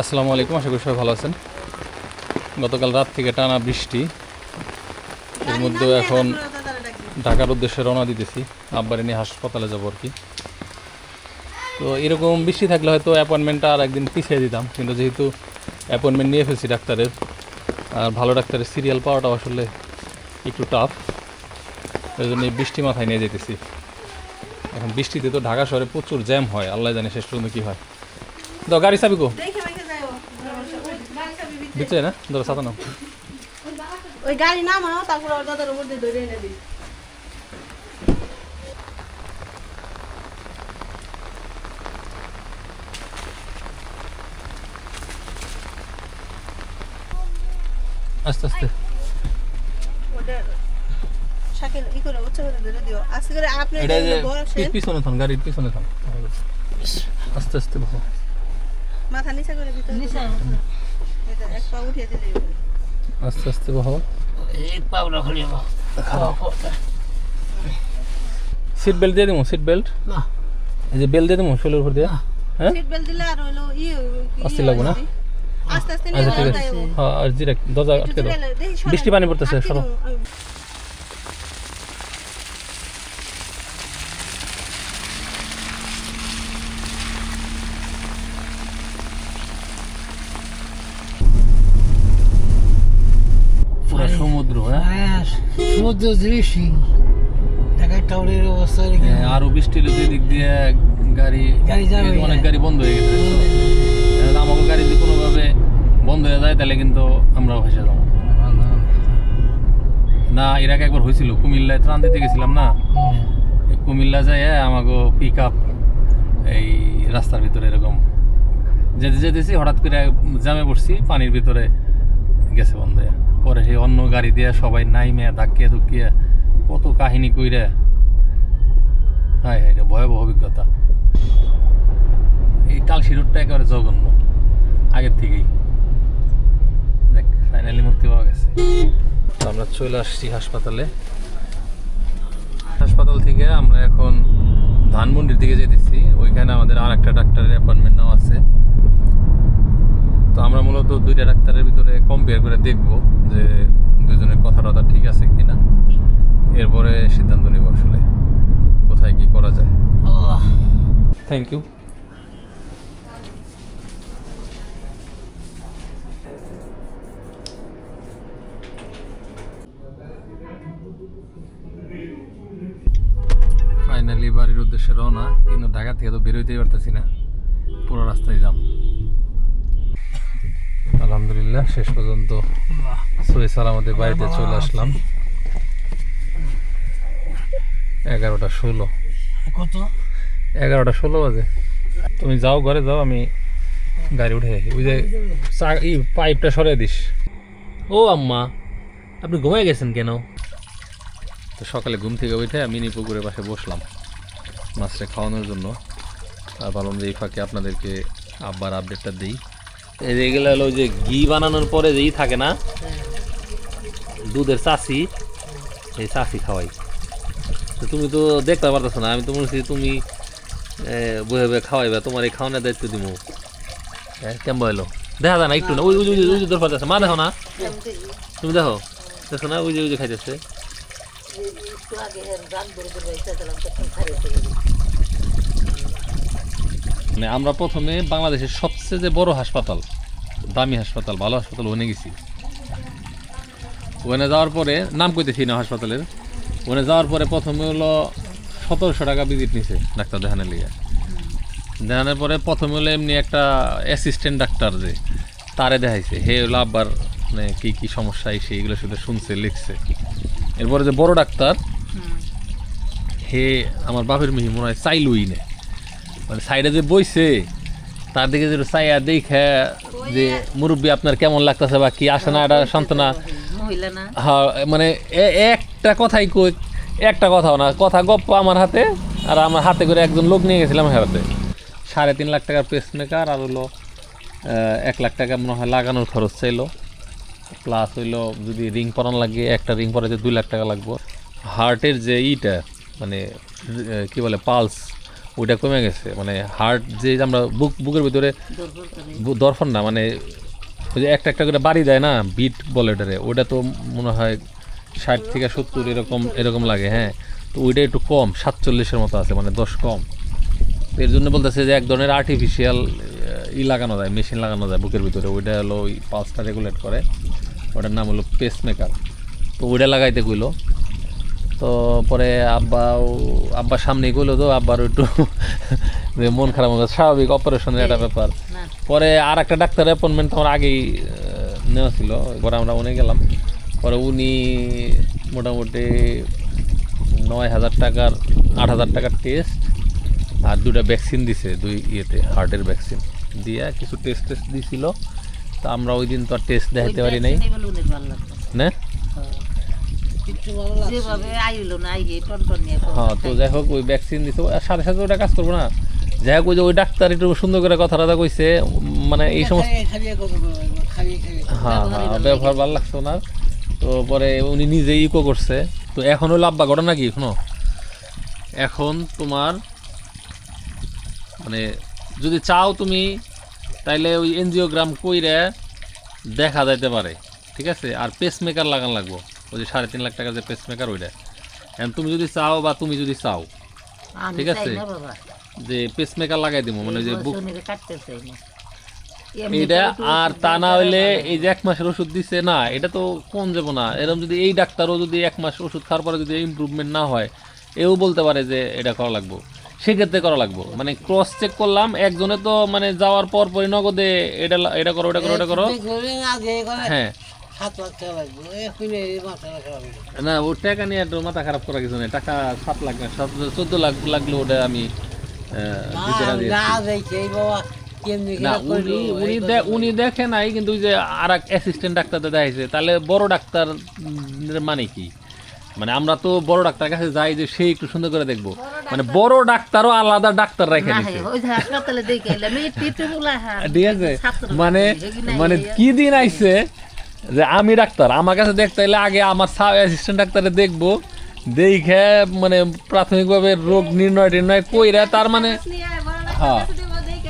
আসসালামু আলাইকুম আশা করি সবাই ভালো আছেন। গতকাল রাত থেকে টানা বৃষ্টি। এর মধ্যেও এখন ঢাকার উদ্দেশ্যে রওনা দিতেছি আব্বারে নিয়ে হাসপাতালে যাব আর কি। তো এরকম বৃষ্টি থাকলে হয়তো অ্যাপয়েন্টমেন্টটা আর একদিন পিছিয়ে দিতাম কিন্তু যেহেতু অ্যাপয়েন্টমেন্ট নিয়ে ফেলছি ডাক্তারের আর ভালো ডাক্তারের সিরিয়াল পাওয়াটা আসলে একটু টাফ ওই জন্য বৃষ্টি মাথায় নিয়ে যেতেছি। এখন বৃষ্টিতে তো ঢাকা শহরে প্রচুর জ্যাম হয় আল্লাহ জানে শেষ পর্যন্ত কী হয়। তো গাড়ি চাবি কো দেখে মেখে যাও গাড়ি চাবি ভিতরে। দিচ্ছে না? ধরো সাথে নাও। ওই গাড়ি নামাও তারপর ওর দাদার উপর দিয়ে ধরে এনে দিই আস্তে আস্তে। ওটা ই করে উচ্চ করে ধরে দিও। আস্তে আস্তে মাথা নিচে করে ভিতরে আস্তে আস্তে এই সিট বেল্ট দিয়ে দেবো সিট বেল্ট না। এই যে বেল্ট দিয়ে দেবো শরীরের উপর দিয়ে? হ্যাঁ? সিট বেল্ট দিলে আর হলো ই আস্তে লাগবো না? আস্তে আস্তে আচ্ছা নিয়ে যাব হ্যাঁ আর দরজা আটকে দাও। বৃষ্টি পানি পড়তেছে, সরো। সমুদ্র টাউনের অবস্থা হ্যাঁ, আরও বৃষ্টি হলে তো দিয়ে গাড়ি গাড়ি যাবে অনেক। গাড়ি বন্ধ হয়ে গেছে আমাকে গাড়ি যদি কোনোভাবে বন্ধ হয়ে যায় তাহলে কিন্তু আমরাও ভেসে যাব। না এর আগে একবার হয়েছিল কুমিল্লায় ত্রাণ দিতে গেছিলাম না? কুমিল্লা যায় আমাকে পিক আপ এই রাস্তার ভিতরে এরকম। যেতে যেতেছি হঠাৎ করে জামে পড়ছি পানির ভিতরে। গেছে বন্ধ। পরে সেই অন্য গাড়ি দিয়ে সবাই নাইমে ধাক্কিয়ে ধুকিয়ে কত কাহিনী কইরে। হ্যাঁ হায় রে ভয়াবহ অভিজ্ঞতা। এই কালশি রোডটা একেবারে জঘন্য। আগের থেকেই। দেখ ফাইনালি মুক্তি পাওয়া গেছে। আমরা চলে আসছি হাসপাতালে। হাসপাতাল থেকে আমরা এখন ধানমন্ডির দিকে যেতেছি। ওইখানে আমাদের আর একটা ডাক্তারের অ্যাপয়েন্টমেন্ট নেওয়া আছে। তো আমরা মূলত দুইটা ডাক্তারের ভিতরে কম্পেয়ার করে দেখব যে দুজনের কথা টথা ঠিক আছে কিনা। এরপরে সিদ্ধান্ত নেব আসলে কোথায় কি করা যায়। থ্যাংক ইউ ফাইনালি বাড়ির উদ্দেশ্যে রওনা কিন্তু ঢাকা থেকে তো বেরোইতেই পারতেছি না। আলহামদুলিল্লাহ শেষ পর্যন্ত সালামতে বাড়িতে চলে আসলাম। এগারোটা ষোলো। কত? এগারোটা ষোলো বাজে। তুমি যাও ঘরে যাও আমি গাড়ি উঠে আসি। ওই যে ই পাইপটা সরিয়ে দিস। ও আম্মা আপনি ঘুমাই গেছেন কেন? তো সকালে ঘুম থেকে উঠে মিনি পুকুরের পাশে বসলাম মাছটা খাওয়ানোর জন্য। আর ভাবলাম যে এই ফাঁকে আপনাদেরকে আব্বার আপডেটটা দিই। এগুলো হলো যে ঘি বানানোর পরে যেই থাকে না, দুধের চাষি, এই চাষি খাওয়াই। তো তুমি তো দেখতে পারতেছো না, আমি তো বলছি তুমি বয়ে বয়ে খাওয়াইবা, তোমার এই খাওয়ানোর দায়িত্ব দিব কেমন হলো দেখা যায় না একটু না, ওই ওই ওই- ওই দরকার মা দেখো না? তুমি দেখো দেখো না, ওই যে ওই যে খাইতেছে। মানে আমরা প্রথমে বাংলাদেশের সবচেয়ে যে বড় হাসপাতাল দামি হাসপাতাল ভালো হাসপাতাল ওখানে গেছি। ওখানে যাওয়ার পরে নাম কইতেছি না হাসপাতালের। ওখানে যাওয়ার পরে প্রথমে হলো সতেরোশো টাকা ভিজিট নিছে ডাক্তার দেখানোর লিগে। দেখানোর পরে প্রথমে হলো এমনি একটা অ্যাসিস্ট্যান্ট ডাক্তার যে তারে দেখাইছে। হে হলো আবার মানে কী কী সমস্যা এসে এগুলো শুধু শুনছে লিখছে। এরপরে যে বড় ডাক্তার হে আমার বাপের মিহি মনে হয় চাইলুই নে। মানে সাইডে যে বইছে তার দিকে যে চাইয়া দেখে যে মুরব্বী আপনার কেমন লাগতেছে বা কি আসে না এটা সান্ত্বনা? মহিলা না। হ্যাঁ মানে এ- একটা কথাই কই একটা কথাও না কথা গপ্প আমার হাতে আর আমার হাতে করে একজন লোক নিয়ে গেছিলাম হাতে। সাড়ে তিন লাখ টাকার পেস পেসমেকার আর হলো এক লাখ টাকা মনে হয় লাগানোর খরচ চাইলো। প্লাস হইল যদি রিং পরান লাগে একটা রিং পরাতে দুই লাখ টাকা লাগবে। হার্টের যে ইটা মানে কি বলে পালস ওইটা কমে গেছে। মানে হার্ট যে আমরা বুক বুকের ভিতরে দর্পণ না মানে ওই যে একটা একটা করে বাড়ি দেয় না বিট বলে ওটারে ওটা তো মনে হয় ষাট থেকে সত্তর এরকম এরকম লাগে হ্যাঁ। তো ওইটা একটু কম, সাতচল্লিশের মতো আছে মানে দশ কম। এর জন্য বলতেছে যে এক ধরনের আর্টিফিশিয়াল ই লাগানো যায় মেশিন লাগানো যায় বুকের ভিতরে। ওইটা হলো ওই পালসটা রেগুলেট করে। ওটার নাম হলো পেস মেকার তো ওইটা লাগাইতে কইলো। তো পরে আব্বা আব্বার সামনেই কইলো তো আব্বার একটু যে মন খারাপ হবে স্বাভাবিক অপারেশনের একটা ব্যাপার। পরে আর একটা ডাক্তার অ্যাপয়েন্টমেন্ট আমার আগেই নেওয়া ছিল পরে আমরা উনি গেলাম। পরে উনি মোটামুটি নয় হাজার টাকার আট হাজার টাকার টেস্ট আর দুটা ভ্যাকসিন দিছে দুই ইয়েতে হার্টের ভ্যাকসিন দিয়ে কিছু টেস্ট টেস্ট দিছিল। তা আমরা ওই দিন তো আর টেস্ট দেখাতে পারি নাই। না কিচ্ছু ভালো লাগছে যেভাবে আইলো না আইয়ে টন টন নিয়ে হ্যাঁ তো যাই হোক ওই ভ্যাকসিন দিছে। সাথে সাথে ওটা কাজ করব না। যাই হোক ওই যে ওই ডাক্তার একটু সুন্দর করে কথা টথা কইছে মানে এই সমস্ত হ্যাঁ হ্যাঁ ব্যবহার ভালো লাগছে ওনার। তো পরে উনি নিজেই ইকো করছে। তো এখন হলো আব্বা ঘটনা কি শোনো। এখন তোমার মানে যদি চাও তুমি তাইলে ওই এনজিওগ্রাম কইরে দেখা যাইতে পারে। ঠিক আছে? আর পেসমেকার লাগান লাগবো। ওই যে সাড়ে তিন লাখ টাকার যে পেসমেকার ওইটা। এখন তুমি যদি চাও বা তুমি যদি চাও ঠিক আছে। যে পেসমেকার লাগাই দিব মানে যে বুক এটা আর তা না হইলে এই যে এক মাসের ওষুধ দিছে না এটা তো কম যাব না। এরকম যদি এই ডাক্তারও যদি এক মাস ওষুধ খাওয়ার পরে যদি ইমপ্রুভমেন্ট না হয় এও বলতে পারে যে এটা করা লাগবো। সেক্ষেত্রে করা লাগবো। মানে ক্রস চেক করলাম একজনে তো মানে যাওয়ার পর পরই নগদে এটা এটা করো এটা করো এটা করে। হ্যাঁ। সাত লাখ টাকা লাগবে এখন মাথা রাখা না ও টাকা নিয়ে একটু মাথা খারাপ করা কিছু নেই টাকা সাত লাখ না সাত চোদ্দ লাখ লাগলে ওটা আমি। না বাবা উনি দেখে নাই কিন্তু ওই যে আর এক অ্যাসিস্ট্যান্ট ডাক্তার দেখাইছে তাহলে বড় ডাক্তার মানে কি? মানে আমরা তো বড় ডাক্তার কাছে যাই যে সে একটু সুন্দর করে দেখব। মানে বড় ডাক্তারও আলাদা ডাক্তার রেখে হ্যাঁ ঠিক আছে? মানে মানে কি দিন আইছে? যে আমি ডাক্তার আমার কাছে দেখতে এলে আগে আমার অ্যাসিস্ট্যান্ট ডাক্তারে দেখব দেখে মানে প্রাথমিকভাবে রোগ নির্ণয় টির্ণয় কইরা তার মানে হ্যাঁ।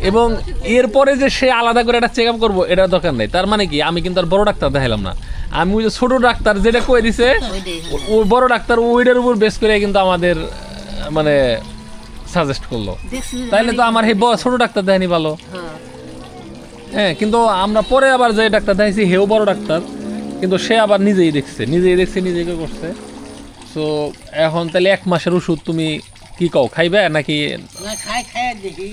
এবং এরপরে যে সে আলাদা করে একটা চেক আপ করব এটা দরকার নেই। তার মানে কি আমি কিন্তু আর বড় ডাক্তার দেখাইলাম না। আমি ওই যে ছোট ডাক্তার যেটা কই দিছে ও- বড় ডাক্তার ওইটার উপর বেস করে কিন্তু আমাদের মানে সাজেস্ট করল। তাইলে তো আমার সেই ছোট ডাক্তার দেয়নি ভালো। হ্যাঁ। কিন্তু আমরা পরে আবার যে ডাক্তার দেখাইছি হেও বড় ডাক্তার কিন্তু সে আবার নিজেই দেখছে নিজেই দেখছে নিজেকে করছে। তো এখন তাহলে এক মাসের ওষুধ তুমি কি কও খাইবে নাকি? না খাই খাই দেখি।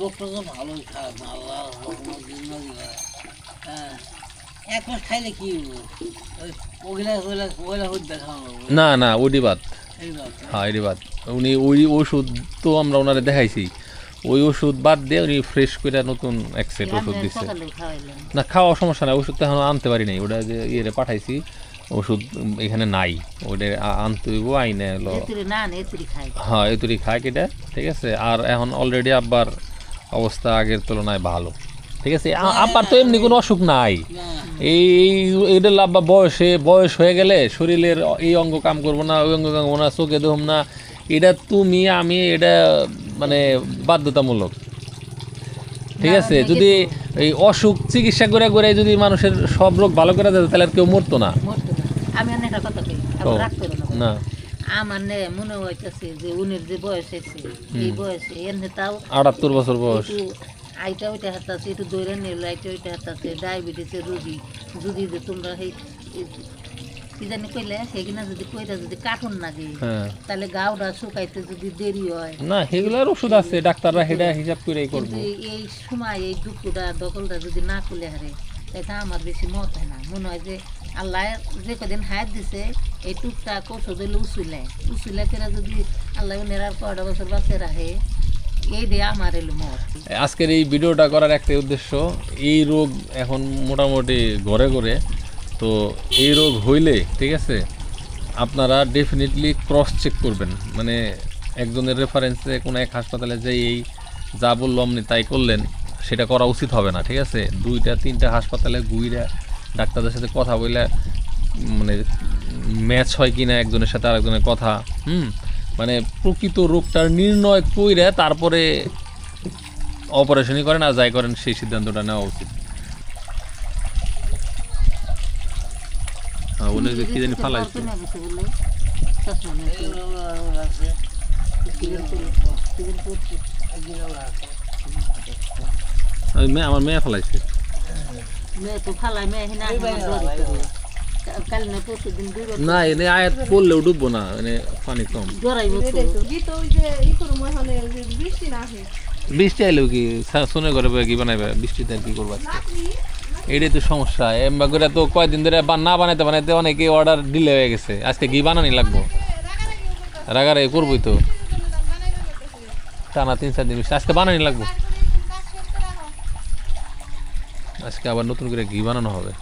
লোকটা তো ভালোই খারাপ না আল্লাহ হ্যাঁ এক মাস খাইলে কি না না ওডি বাদ। হ্যাঁ এটি বাদ। উনি ওই ওষুধ তো আমরা ওনারে দেখাইছি। ওই ওষুধ বাদ দিয়ে উনি ফ্রেশ করে নতুন এক সেট ওষুধ দিচ্ছে না খাওয়া সমস্যা নাই ওষুধ তো এখন আনতে পারি নাই। ওটা যে ইয়ে পাঠাইছি ওষুধ এখানে নাই। ওটা আনতে হইব আইনে হলো খাই। হ্যাঁ এতুরি খায় কেটে ঠিক আছে? আর এখন অলরেডি আব্বার অবস্থা আগের তুলনায় ভালো। ঠিক আছে? আ- আব্বার তো এমনি কোনো অসুখ নাই। এই এটা আব্বা বয়সে বয়স হয়ে গেলে শরীরের এই অঙ্গ কাম করব না ওই অঙ্গ কাম করব না চোখে দেখুম না এটা তুমি আমি এটা মানে বাধ্যতামূলক। ঠিক আছে? যদি এই অসুখ চিকিৎসা করে করে যদি মানুষের সব রোগ ভালো করে দেয় তাহলে আর কেউ মরতো না। আমি অনেক কথা না। আমার নে মনে হইতেছে যে উনির যে বয়স হয়েছে এই বয়সে এমনি তাও আটাত্তর বছর বয়স। আইটা ওইটা হাতাছে একটু দৈরা নিল আইটা ওইটা হাতাছে ডায়াবেটিসের রোগী। যদি যে তোমরা সেই কি জানি কইলে সেখানে যদি কইরা যদি কাটুন দিই হ্যাঁ। তাহলে গাওটা শুকাইতে যদি দেরি হয়। না সেগুলোর ওষুধ আছে ডাক্তাররা সেটা হিসাব করেই করব। এই- সময় এই দুঃখটা দখলটা যদি না খুলে হারে তাই আমার বেশি মত হয় না। মনে হয় যে আল্লাহ যে কদিন হায়াত দিছে এই টুকটাক ওষুধ হইলে উচুলে উচুলে করে যদি আল্লাহ উনের আর কয়টা বছর বাঁচে রাখে আজকের এই ভিডিওটা করার একটা উদ্দেশ্য এই রোগ এখন মোটামুটি ঘরে ঘরে তো এই রোগ হইলে, ঠিক আছে, আপনারা ডেফিনেটলি ক্রস চেক করবেন। মানে একজনের রেফারেন্সে কোনো এক হাসপাতালে যে এই যা বলল আপনি তাই করলেন, সেটা করা উচিত হবে না, ঠিক আছে? দুইটা, তিনটা হাসপাতালে ঘুইরা ডাক্তারদের সাথে কথা বলে মানে ম্যাচ হয় কি না একজনের সাথে আরেকজনের কথা, হুম? মানে প্রকৃত রোগটার নির্ণয় কইরে তারপরে অপারেশনই করেন আর যাই করেন, সেই সিদ্ধান্তটা নেওয়া উচিত হ্যাঁ, উনি যে কি জানি ফালাইছে কমে গেছে বলে চশমা নিয়েছে আছে সিজন করে সিজন করছে ওই মেয়ে আমার মেয়ে ফালাইছে মেয়ে তো ফালাই মেয়ে হিনা আমার ডরে করে কাল না পরশু দিন দূর না এনে আয়াত পড়লেও ডুববো না, এনে পানি কম। মনে বৃষ্টি আইলেও কি, সা- শুনে করে কি বানাইবে, বৃষ্টিতে কি করবা? এটাই তো সমস্যা। এমবা করে তো কয়দিন ধরে না বানাইতে বানাইতে অনেকে অর্ডার ডিলে হয়ে গেছে। আজকে কি বানানি লাগবো? রাগারাগি করবোই তো। টানা তিন চার দিন আজকে বানানি লাগবো? আজকে আবার নতুন করে ঘি বানানো হবে।